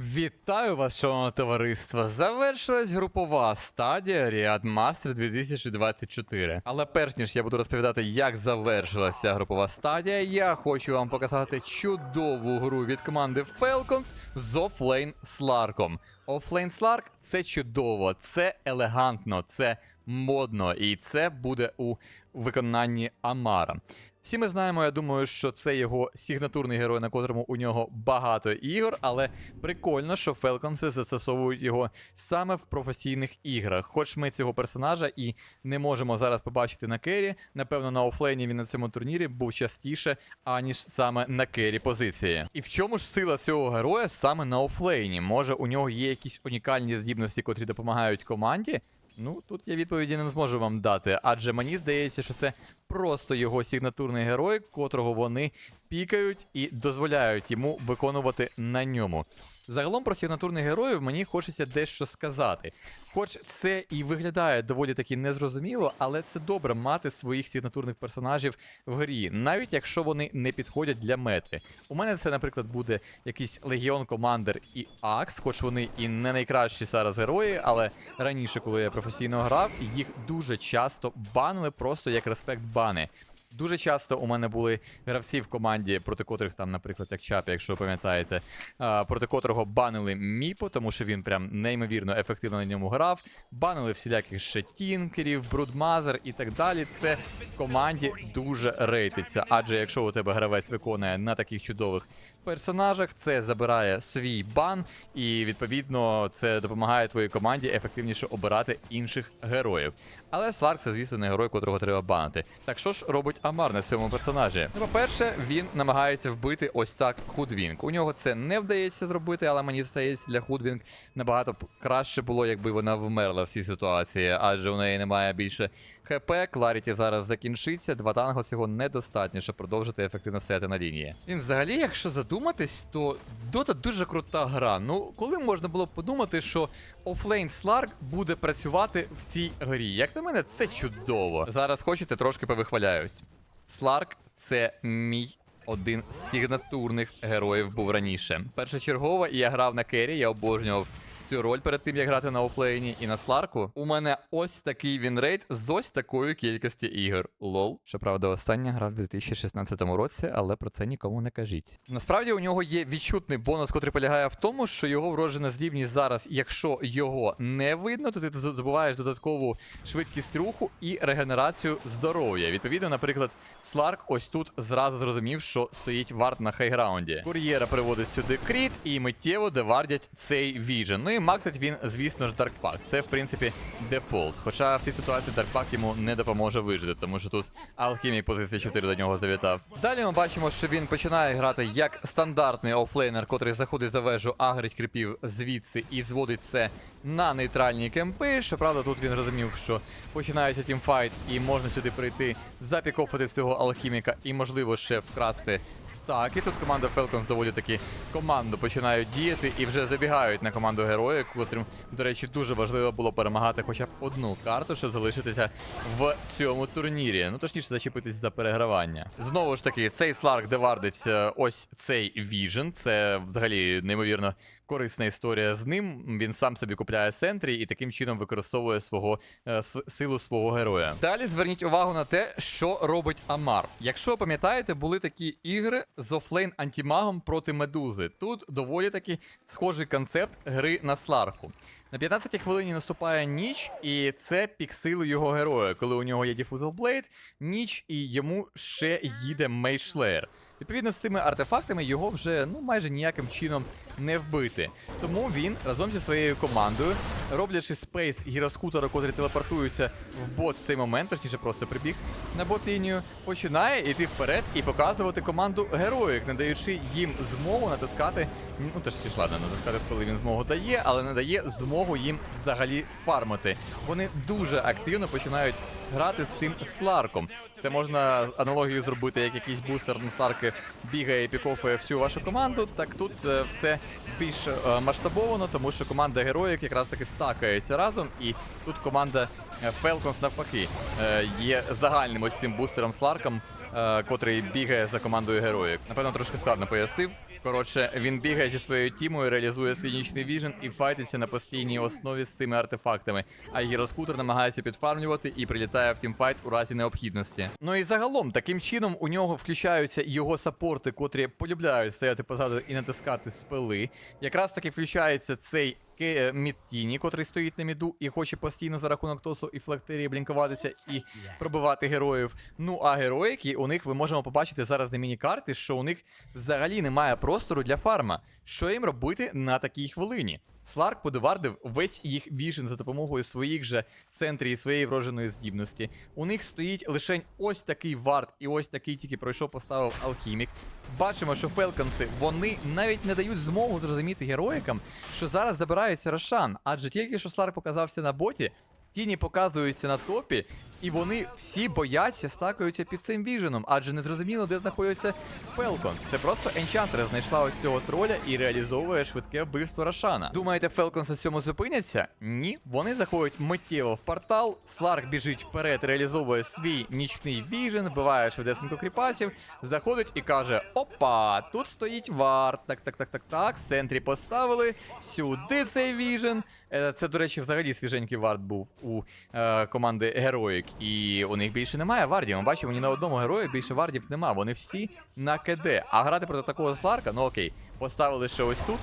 Вітаю вас, шановне товариство! Завершилась групова стадія Ріад Мастер 2024. Але перш ніж я буду розповідати, як завершилася групова стадія, я хочу вам показати чудову гру від команди Falcons з офлейн Slarkом. Offlane Slark – це чудово, це елегантно, це модно, і це буде у виконанні Амара. Всі ми знаємо, я думаю, що це його сигнатурний герой, на котрому у нього багато ігор, але прикольно, що Фелконси застосовують його саме в професійних іграх. Хоч ми цього персонажа і не можемо зараз побачити на кері. Напевно, на офлейні він на цьому турнірі був частіше, аніж саме на кері позиції. І в чому ж сила цього героя саме на офлейні? Може, у нього є якісь унікальні здібності, котрі допомагають команді? Ну, тут я відповіді не зможу вам дати, адже мені здається, що це просто його сигнатурний герой, котрого вони пікають і дозволяють йому виконувати на ньому. Загалом про сигнатурних героїв мені хочеться дещо сказати. Хоч це і виглядає доволі таки незрозуміло, але це добре мати своїх сигнатурних персонажів в грі, навіть якщо вони не підходять для мети. У мене це, наприклад, буде якийсь Легіон Командер і Акс, хоч вони і не найкращі зараз герої, але раніше, коли я професійно грав, їх дуже часто банили просто як респект бани. Дуже часто у мене були гравці в команді, проти котрих там, наприклад, як Чапі, якщо ви пам'ятаєте, проти котрого банили Міпо, тому що він прям неймовірно ефективно на ньому грав. Банили всіляких ще тінкерів, брудмазер і так далі. Це в команді дуже рейтиться. Адже якщо у тебе гравець виконує на таких чудових персонажах, це забирає свій бан, і відповідно це допомагає твоїй команді ефективніше обирати інших героїв. Але Сларк це, звісно, не герой, котрого треба банити. Так що ж робить Амар на цьому персонажі? Ну, по-перше, він намагається вбити ось так Худвінг. У нього це не вдається зробити, але мені здається, для Худвінг набагато краще було, якби вона вмерла в цій ситуації, адже у неї немає більше ХП. Кларіті зараз закінчиться. Два танго цього недостатньо, щоб продовжити ефективно стояти на лінії. Він взагалі, якщо задуматись, то Дота дуже крута гра. Ну, коли можна було б подумати, що офлейн Сларк буде працювати в цій грі? Як на мене, це чудово. Зараз хочете, трошки повихваляюсь. Сларк це мій. Один з сигнатурних героїв був раніше. Першочергово я грав на кері, я обожнював цю роль перед тим, як грати на офлейні і на Сларку. У мене ось такий вінрейт з ось такою кількістю ігор. Лол. Щоправда, остання гра в 2016 році, але про це нікому не кажіть. Насправді у нього є відчутний бонус, котрий полягає в тому, що його вроджена здібність зараз, якщо його не видно, то ти забуваєш додаткову швидкість руху і регенерацію здоров'я. Відповідно, наприклад, Сларк ось тут зразу зрозумів, що стоїть варт на хайграунді. Кур'єра приводить сюди кріт і миттєво девардять цей віжен. Ну і максить він, звісно ж, Даркпак. Це, в принципі, дефолт. Хоча в цій ситуації Даркпак йому не допоможе вижити, тому що тут алхімік позиції 4 до нього завітав. Далі ми бачимо, що він починає грати як стандартний офлейнер, котрий заходить за вежу, агрить кріпів звідси і зводить це на нейтральні кемпи. Щоправда, тут він розумів, що починається тімфайт, і можна сюди прийти, запікофати цього алхіміка і, можливо, ще вкрасти стаки. Тут команда Falcons доволі таки командно починають діяти і вже забігають на команду героя, котрим, до речі, дуже важливо було перемагати хоча б одну карту, щоб залишитися в цьому турнірі. Ну точніше, зачепитись за перегравання. Знову ж таки, цей Сларк девардить е, ось цей Віжен. Це взагалі неймовірно корисна історія з ним. Він сам собі купляє сентрі і таким чином використовує свого е, силу свого героя. Далі зверніть увагу на те, що робить Амар. Якщо пам'ятаєте, були такі ігри з офлейн антимагом проти медузи. Тут доволі таки схожий концепт гри на Сларку. На 15-й хвилині наступає ніч, і це пік сили його героя. Коли у нього є Diffusal Blade, ніч і йому ще їде Мейшлеєр. Відповідно, з тими артефактами його вже ну майже ніяким чином не вбити. Тому він разом зі своєю командою, роблячи спейс гіроскутера, котрі телепортуються в бот в цей момент, точніше просто прибіг на бот-лінію, починає йти вперед і показувати команду героїк, не даючи їм змогу натискати. Ну теж ладно, натискати спили він змогу дає, але не дає змогу їм взагалі фармити. Вони дуже активно починають грати з тим Сларком. Це можна аналогію зробити, як якийсь бустер на Сларки бігає і пікофує всю вашу команду. Так тут це все більш е, масштабовано, тому що команда героїк якраз таки стакається разом, і тут команда Falcons навпаки е, є загальним ось цим бустером Сларком, е, котрий бігає за командою героїк. Напевно, трошки складно пояснив. Коротше, він бігає зі своєю тімою, реалізує свій нічний віжен і файтиться на постійній основі з цими артефактами. А гіроскутер намагається підфармлювати і прилітає в тімфайт у разі необхідності. Ну і загалом, таким чином у нього включаються його сапорти, котрі полюбляють стояти позаду і натискати спили. Якраз таки включається цей Ке- Мідтіні, котрий стоїть на міду і хоче постійно за рахунок тосу і флектерії блінкуватися і пробивати героїв. Ну а героїки у них ми можемо побачити зараз на міні-карти, що у них взагалі немає простору для фарма. Що їм робити на такій хвилині? Сларк подовардив весь їх віжен за допомогою своїх же центрів і своєї вроженої здібності. У них стоїть лише ось такий вард, і ось такий тільки пройшов, поставив алхімік. Бачимо, що Фелканси вони навіть не дають змогу зрозуміти героїкам, що зараз забирається Рошан, адже тільки що Сларк показався на боті. Тіні показуються на топі, і вони всі бояться, стакаються під цим віженом, адже не зрозуміло, де знаходиться Фелконс. Це просто Енчантер знайшла ось цього троля і реалізовує швидке вбивство Рошана. Думаєте, Фелконс на цьому зупиняться? Ні. Вони заходять миттєво в портал. Сларк біжить вперед, реалізовує свій нічний віжен, вбиває швидесенько кріпасів, заходить і каже: Опа, тут стоїть вард. Так, так, так, так, так. В центрі поставили. Сюди цей віжен. Е, Це, до речі, взагалі свіженький вард був у е, команди Героїк. І у них більше немає вардів. Ми бачимо, ні на одному герою більше вардів нема. Вони всі на КД. А грати проти такого Сларка, ну окей, поставили ще ось тут,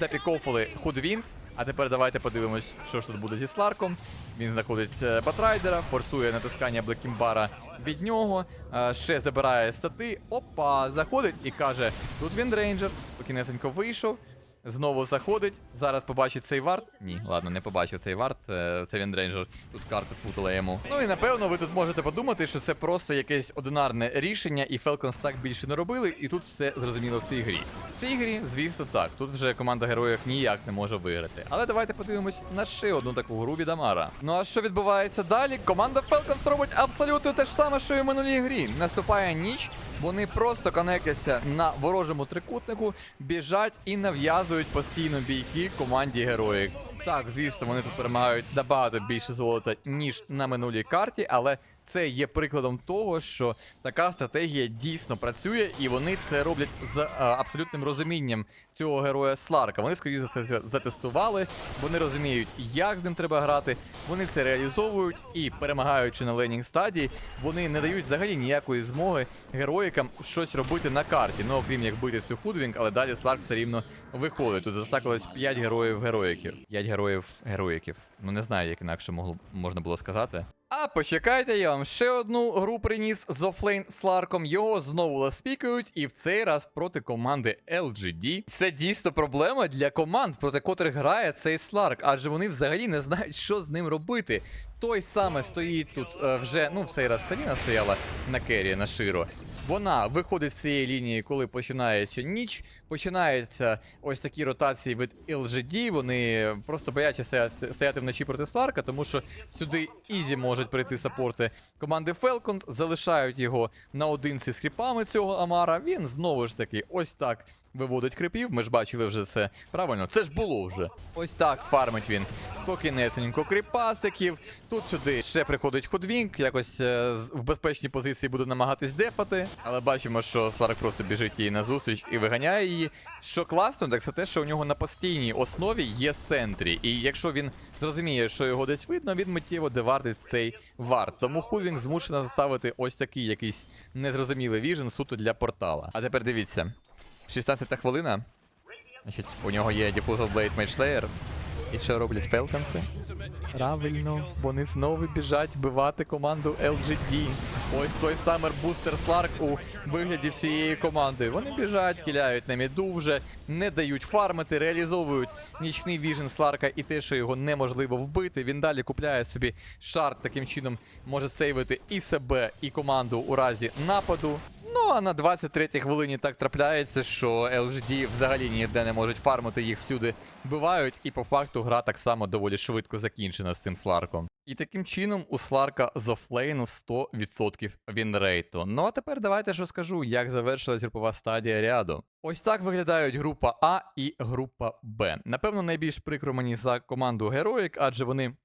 запіковували Худвінг. А тепер давайте подивимось, що ж тут буде зі Сларком. Він знаходить е, Батрайдера, форсує натискання Блекімбара від нього, е, ще забирає стати. Опа, заходить і каже: тут він рейнджер, покінесенько вийшов. Знову заходить. Зараз побачить цей варт. Ні, ладно, не побачив цей варт. е, Це він рейнджер. Тут карта спутала йому. Ну і напевно ви тут можете подумати, що це просто якесь одинарне рішення, і Falcons так більше не робили, і тут все зрозуміло в цій грі. В цій грі, звісно, так. Тут вже команда героїв ніяк не може виграти. Але давайте подивимось на ще одну таку гру від Амара. Ну а що відбувається далі? Команда Falcons робить абсолютно те ж саме, що і в минулій грі. Наступає ніч, вони просто конектяться на ворожому трикутнику, біжать і нав'язують постійно бійки команді героїк. Так, звісно, вони тут перемагають набагато більше золота, ніж на минулій карті, але це є прикладом того, що така стратегія дійсно працює, і вони це роблять з е, абсолютним розумінням цього героя Сларка. Вони, скоріше за все, затестували, вони розуміють, як з ним треба грати, вони це реалізовують і, перемагаючи на ленінг стадії, вони не дають взагалі ніякої змоги героїкам щось робити на карті. Ну, окрім як бити цю худвінг, але далі Сларк все рівно виходить. Тут застакалось 5 героїв героїків. 5 героїв героїків. Ну не знаю, як інакше могло можна було сказати. А почекайте, я вам ще одну гру приніс з офлейн Сларком. Його знову ласпікають, і в цей раз проти команди LGD. Це дійсно проблема для команд, проти котрих грає цей Сларк, адже вони взагалі не знають, що з ним робити. Той саме стоїть тут е, вже, ну в цей раз Селіна стояла на кері на широ. Вона виходить з цієї лінії, коли починається ніч. Починаються ось такі ротації від LGD. Вони просто бояться стояти, вночі проти Сларка, тому що сюди ізі можуть прийти саппорти команди Falcons, залишають його наодинці з кріпами цього Амара. Він знову ж таки ось так виводить крипів. Ми ж бачили вже це. Правильно, це ж було вже. Ось так фармить він спокійнесенько кріпасиків. Тут сюди ще приходить Ходвінг, якось е, в безпечній позиції буде намагатись дефати. Але бачимо, що Сларк просто біжить їй на зустріч і виганяє її. Що класно, так це те, що у нього на постійній основі є сентрі. І якщо він зрозуміє, що його десь видно, він миттєво девардить цей вард. Тому Худвінг змушена заставити ось такий якийсь незрозумілий віжен суто для портала. А тепер дивіться. 16 хвилина. Значить, у нього є Diffusal Blade Mage Slayer. І що роблять фелканси? Правильно, вони знову біжать вбивати команду LGD. Ось той самий бустер Сларк у вигляді всієї команди. Вони біжать, кіляють на міду вже, не дають фармити, реалізовують нічний віжен Сларка і те, що його неможливо вбити. Він далі купляє собі шарт, таким чином може сейвити і себе, і команду у разі нападу. Ну а на 23-й хвилині так трапляється, що LGD взагалі ніде не можуть фармити, їх всюди вбивають, і по факту гра так само доволі швидко закінчена з цим Сларком. І таким чином у Сларка з офлейну 100% вінрейту. Ну а тепер давайте ж розкажу, як завершилась групова стадія ряду. Ось так виглядають група А і група Б. Напевно, найбільш прикро мені за команду Героїк, адже вони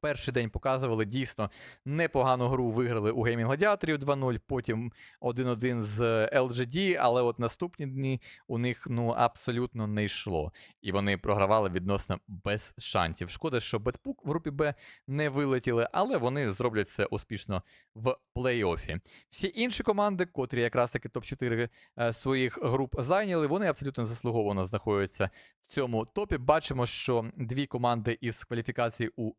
Перший день показували дійсно непогану гру. Виграли у Gaming Gladiatorів 2-0, потім 1-1 з LGD, але от наступні дні у них ну абсолютно не йшло. І вони програвали відносно без шансів. Шкода, що Бетпук в групі Б не вилетіли, але вони зроблять це успішно в плей-офі. Всі інші команди, котрі якраз таки топ-4 е, своїх груп зайняли, вони абсолютно заслуговано знаходяться в цьому топі. Бачимо, що дві команди із кваліфікації у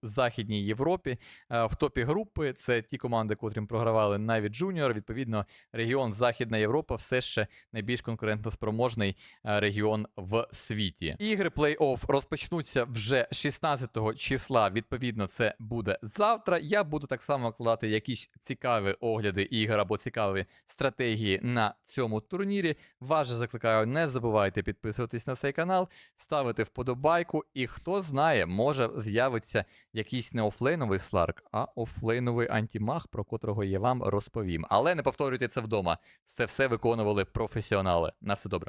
Західній Європі е, в топі групи. Це ті команди, котрим програвали навіть Джуніор. Відповідно, регіон Західна Європа все ще найбільш конкурентоспроможний е, регіон в світі. Ігри плей-офф розпочнуться вже 16 числа. Відповідно, це буде завтра. Я буду так само вкладати якісь цікаві огляди ігор або цікаві стратегії на цьому турнірі. Вас же закликаю, не забувайте підписуватись на цей канал, ставити вподобайку. І хто знає, може з'явиться якийсь не офлейновий сларк, а офлейновий антимаг, про котрого я вам розповім. Але не повторюйте це вдома. Це все виконували професіонали. На все добре.